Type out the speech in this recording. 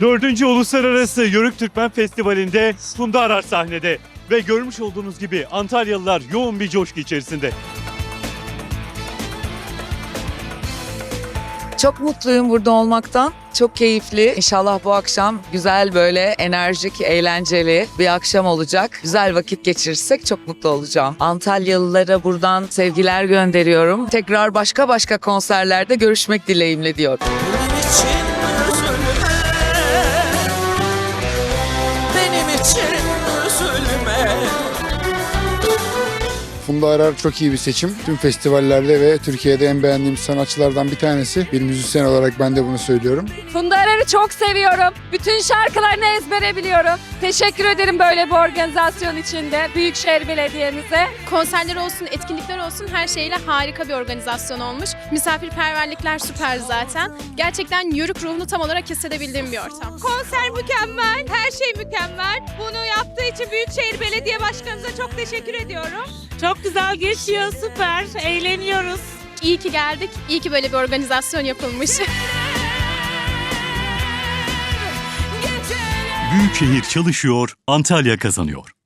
4. Uluslararası Yörük Türkmen Festivali'nde Funda Arar sahnede. Ve görmüş olduğunuz gibi Antalyalılar yoğun bir coşku içerisinde. Çok mutluyum burada olmaktan. Çok keyifli. İnşallah bu akşam güzel böyle enerjik, eğlenceli bir akşam olacak. Güzel vakit geçirirsek çok mutlu olacağım. Antalyalılara buradan sevgiler gönderiyorum. Tekrar başka başka konserlerde görüşmek dileğimle diyorum. İçin 칠 Funda Arar çok iyi bir seçim. Tüm festivallerde ve Türkiye'de en beğendiğim sanatçılardan bir tanesi. Bir müzisyen olarak ben de bunu söylüyorum. Funda Arar'ı çok seviyorum. Bütün şarkılarını ezbere biliyorum. Teşekkür ederim böyle bir organizasyon içinde Büyükşehir Belediye'mize. konserler olsun, etkinlikler olsun her şeyle harika bir organizasyon olmuş. Misafirperverlikler süper zaten. Gerçekten yörük ruhunu tam olarak hissedebildiğim bir ortam. Konser mükemmel, her şey mükemmel. Bunu için Büyükşehir Belediye Başkanımıza çok teşekkür ediyorum. Çok güzel geçiyor, süper. Eğleniyoruz. İyi ki geldik, iyi ki böyle bir organizasyon yapılmış. Büyükşehir çalışıyor, Antalya kazanıyor.